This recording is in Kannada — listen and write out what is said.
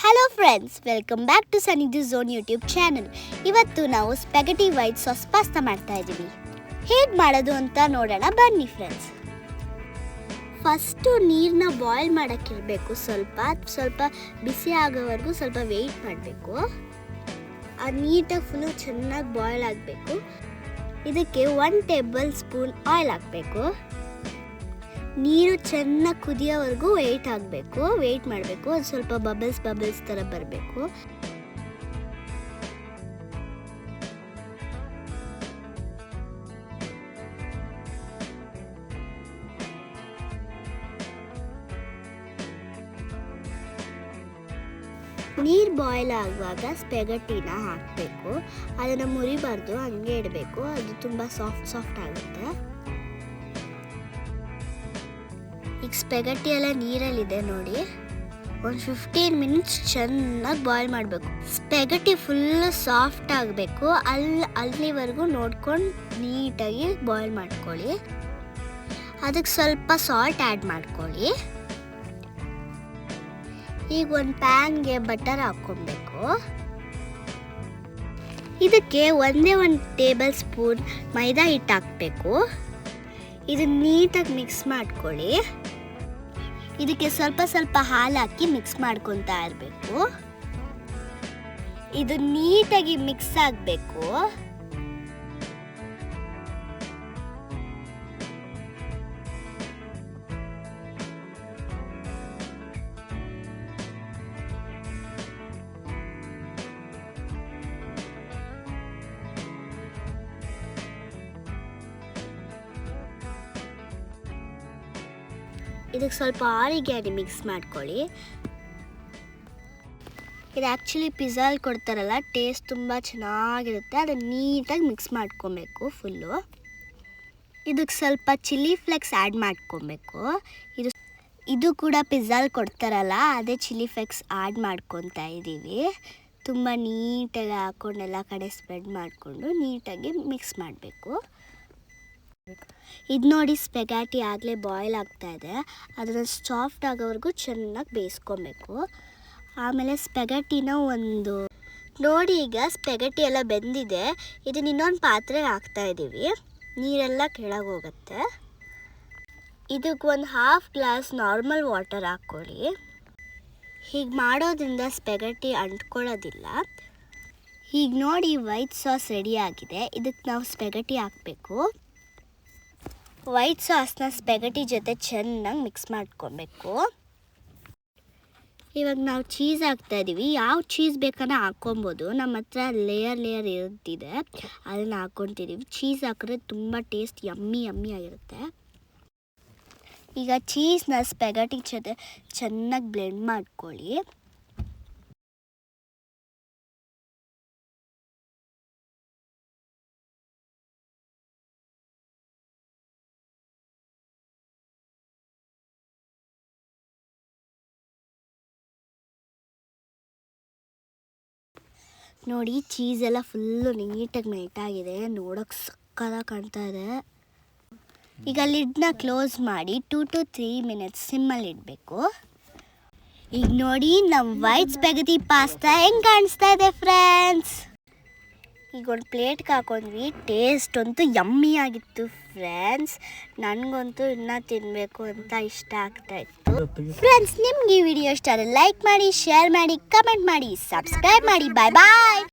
Hello friends welcome back to Sannidhi zone YouTube channel ಇವತ್ತು ನಾವು ಸ್ಪೆಗಟಿ ವೈಟ್ ಸಾಸ್ ಪಾಸ್ತಾ ಮಾಡ್ತಾ ಇದ್ದೀವಿ. ಹೇಗೆ ಮಾಡೋದು ಅಂತ ನೋಡೋಣ, ಬನ್ನಿ ಫ್ರೆಂಡ್ಸ್ ಫಸ್ಟು ನೀರನ್ನ ಬಾಯ್ಲ್ ಮಾಡೋಕ್ಕಿರಬೇಕು ಸ್ವಲ್ಪ ಸ್ವಲ್ಪ ಬಿಸಿ ಆಗೋವರೆಗೂ ಸ್ವಲ್ಪ ವೆಯ್ಟ್ ಮಾಡಬೇಕು. ಆ ನೀಟಾಗಿ ಫುಲ್ಲು ಚೆನ್ನಾಗಿ ಬಾಯ್ಲ್ ಆಗಬೇಕು. ಇದಕ್ಕೆ ಒನ್ ಟೇಬಲ್ ಸ್ಪೂನ್ ಆಯಿಲ್ ಹಾಕಬೇಕು. ನೀರು ಚೆನ್ನಾಗಿ ಕುದಿಯೋವರೆಗೂ ವೆಯ್ಟ್ ಆಗಬೇಕು ವೆಯ್ಟ್ ಮಾಡಬೇಕು ಅದು ಸ್ವಲ್ಪ ಬಬಲ್ಸ್ ಬಬಲ್ಸ್ ಥರ ಬರಬೇಕು. ನೀರು ಬಾಯ್ಲ್ ಆಗುವಾಗ ಸ್ಪೆಗಟ್ಟಿನ ಹಾಕಬೇಕು. ಅದನ್ನು ಮುರಿಬಾರ್ದು, ಹಂಗೆ ಇಡಬೇಕು. ಅದು ತುಂಬ ಸಾಫ್ಟ್ ಸಾಫ್ಟ್ ಆಗುತ್ತೆ. ಈಗ ಸ್ಪೆಗಟಿ ಎಲ್ಲ ನೀರಲ್ಲಿದೆ ನೋಡಿ. ಒಂದು ಫಿಫ್ಟೀನ್ ಮಿನಿಟ್ಸ್ ಚೆನ್ನಾಗಿ ಬಾಯ್ಲ್ ಮಾಡಬೇಕು. ಸ್ಪೆಗಟಿ ಫುಲ್ ಸಾಫ್ಟ್ ಆಗಬೇಕು. ಅಲ್ಲಿ ಅಲ್ಲಿವರೆಗೂ ನೋಡ್ಕೊಂಡು ನೀಟಾಗಿ ಬಾಯ್ಲ್ ಮಾಡ್ಕೊಳ್ಳಿ. ಅದಕ್ಕೆ ಸ್ವಲ್ಪ ಸಾಲ್ಟ್ ಆ್ಯಡ್ ಮಾಡ್ಕೊಳ್ಳಿ. ಈಗ ಒಂದು ಪ್ಯಾನ್ಗೆ ಬಟರ್ ಹಾಕ್ಕೊಬೇಕು. ಇದಕ್ಕೆ ಒಂದೇ ಒಂದು ಟೇಬಲ್ ಸ್ಪೂನ್ ಮೈದಾ ಹಿಟ್ಟು ಹಾಕಬೇಕು. ಇದು ನೀಟಾಗಿ ಮಿಕ್ಸ್ ಮಾಡ್ಕೊಳ್ಳಿ. ಇದಕ್ಕೆ ಸ್ವಲ್ಪ ಸ್ವಲ್ಪ ಹಾಲು ಹಾಕಿ ಮಿಕ್ಸ್ ಮಾಡ್ಕೊತಾ ಇರಬೇಕು. ಇದು ನೀಟಾಗಿ ಮಿಕ್ಸ್ ಆಗಬೇಕು. ಇದಕ್ಕೆ ಸ್ವಲ್ಪ ಆರಿಗ್ಯಾನಿ ಮಿಕ್ಸ್ ಮಾಡ್ಕೊಳ್ಳಿ. ಇದು ಆ್ಯಕ್ಚುಲಿ ಪಿಜ್ಜಾಲ್ ಕೊಡ್ತಾರಲ್ಲ ಟೇಸ್ಟ್ ತುಂಬ ಚೆನ್ನಾಗಿರುತ್ತೆ. ಅದನ್ನು ನೀಟಾಗಿ ಮಿಕ್ಸ್ ಮಾಡ್ಕೊಬೇಕು ಫುಲ್ಲು ಇದಕ್ಕೆ ಸ್ವಲ್ಪ ಚಿಲ್ಲಿ ಫ್ಲೆಕ್ಸ್ ಆ್ಯಡ್ ಮಾಡ್ಕೊಬೇಕು. ಇದು ಇದು ಕೂಡ ಪಿಜ್ಜಾಲ್ ಕೊಡ್ತಾರಲ್ಲ, ಅದೇ ಚಿಲ್ಲಿ ಫ್ಲೆಕ್ಸ್ ಆ್ಯಡ್ ಮಾಡ್ಕೊತಾ ಇದ್ದೀವಿ. ತುಂಬ ನೀಟಾಗಿ ಹಾಕ್ಕೊಂಡು ಎಲ್ಲ ಕಡೆ ಸ್ಪ್ರೆಡ್ ಮಾಡಿಕೊಂಡು ನೀಟಾಗಿ ಮಿಕ್ಸ್ ಮಾಡಬೇಕು. ಇದು ನೋಡಿ ಸ್ಪೆಗಾಟಿ ಆಗಲೇ ಬಾಯ್ಲ್ ಆಗ್ತಾ ಇದೆ. ಅದನ್ನು ಸಾಫ್ಟ್ ಆಗೋವರೆಗೂ ಚೆನ್ನಾಗಿ ಬೇಯಿಸ್ಕೊಬೇಕು. ಆಮೇಲೆ ಸ್ಪೆಗಟಿನ ಒಂದು ನೋಡಿ ಈಗ ಸ್ಪೆಗಟಿ ಎಲ್ಲ ಬೆಂದಿದೆ. ಇದನ್ನ ಇನ್ನೊಂದು ಪಾತ್ರೆಗೆ ಹಾಕ್ತಾ ಇದ್ದೀವಿ ನೀರೆಲ್ಲ ಕೆಳಗೆ ಹೋಗುತ್ತೆ. ಇದಕ್ಕೆ ಒಂದು ಹಾಫ್ ಗ್ಲಾಸ್ ನಾರ್ಮಲ್ ವಾಟರ್ ಹಾಕ್ಕೊಳ್ಳಿ. ಹೀಗೆ ಮಾಡೋದ್ರಿಂದ ಸ್ಪೆಗಟಿ ಅಂಟ್ಕೊಳ್ಳೋದಿಲ್ಲ. ಈಗ ನೋಡಿ ವೈಟ್ ಸಾಸ್ ರೆಡಿ ಆಗಿದೆ. ಇದಕ್ಕೆ ನಾವು ಸ್ಪೆಗಟಿ ಹಾಕಬೇಕು. ವೈಟ್ ಸಾಸ್ನ ಸ್ಪೆಗಟಿ ಜೊತೆ ಚೆನ್ನಾಗಿ ಮಿಕ್ಸ್ ಮಾಡ್ಕೊಬೇಕು. ಇವಾಗ ನಾವು ಚೀಸ್ ಹಾಕ್ತಾ ಇದ್ದೀವಿ ಯಾವ ಚೀಸ್ ಬೇಕನ್ನ ಹಾಕ್ಕೊಬೋದು. ನಮ್ಮ ಹತ್ರ ಲೇಯರ್ ಲೇಯರ್ ಇರುತ್ತಿದೆ. ಅದನ್ನು ಹಾಕ್ಕೊತಿದ್ದೀವಿ ಚೀಸ್ ಹಾಕಿದ್ರೆ ತುಂಬ ಟೇಸ್ಟ್ ಯಮ್ಮಿ ಯಮ್ಮಿ ಆಗಿರುತ್ತೆ. ಈಗ ಚೀಸ್ನ ಸ್ಪೆಗಟಿ ಜೊತೆ ಚೆನ್ನಾಗಿ ಬ್ಲೆಂಡ್ ಮಾಡ್ಕೊಳ್ಳಿ. ನೋಡಿ ಚೀಸ್ ಎಲ್ಲ ಫುಲ್ಲು ನೀಟಾಗಿ ಮೆಲ್ಟ್ ಆಗಿದೆ. ನೋಡೋಕೆ ಸಕ್ಕದಾಗಿ ಕಾಣ್ತಾ ಇದೆ. ಈಗ ಲಿಡ್ನ ಕ್ಲೋಸ್ ಮಾಡಿ ಟೂ ಟು ತ್ರೀ ಮಿನಿಟ್ಸ್ ಸಿಮ್ಮಲ್ಲಿ ಇಡಬೇಕು. ಈಗ ನೋಡಿ ನಮ್ಮ ವೈಟ್ ಸ್ಪೆಗತಿ ಪಾಸ್ತಾ ಹೆಂಗೆ ಕಾಣಿಸ್ತಾ ಇದೆ ಫ್ರೆಂಡ್ಸ್ ಈಗ ಒಂದು ಪ್ಲೇಟ್ಗೆ ಹಾಕೊಂಡ್ವಿ. ಟೇಸ್ಟ್ ಅಂತೂ ಯಮ್ಮಿ ಆಗಿತ್ತು ಫ್ರೆಂಡ್ಸ್. ನನಗಂತೂ ಇನ್ನೂ ತಿನ್ನಬೇಕು ಅಂತ ಇಷ್ಟ ಆಗ್ತಾ ಇತ್ತು. ಫ್ರೆಂಡ್ಸ್, ನಿಮ್ಗೆ ಈ ವಿಡಿಯೋ ಇಷ್ಟ ಆದರೆ ಲೈಕ್ ಮಾಡಿ, ಶೇರ್ ಮಾಡಿ, ಕಮೆಂಟ್ ಮಾಡಿ, ಸಬ್ಸ್ಕ್ರೈಬ್ ಮಾಡಿ. ಬಾಯ್ ಬಾಯ್.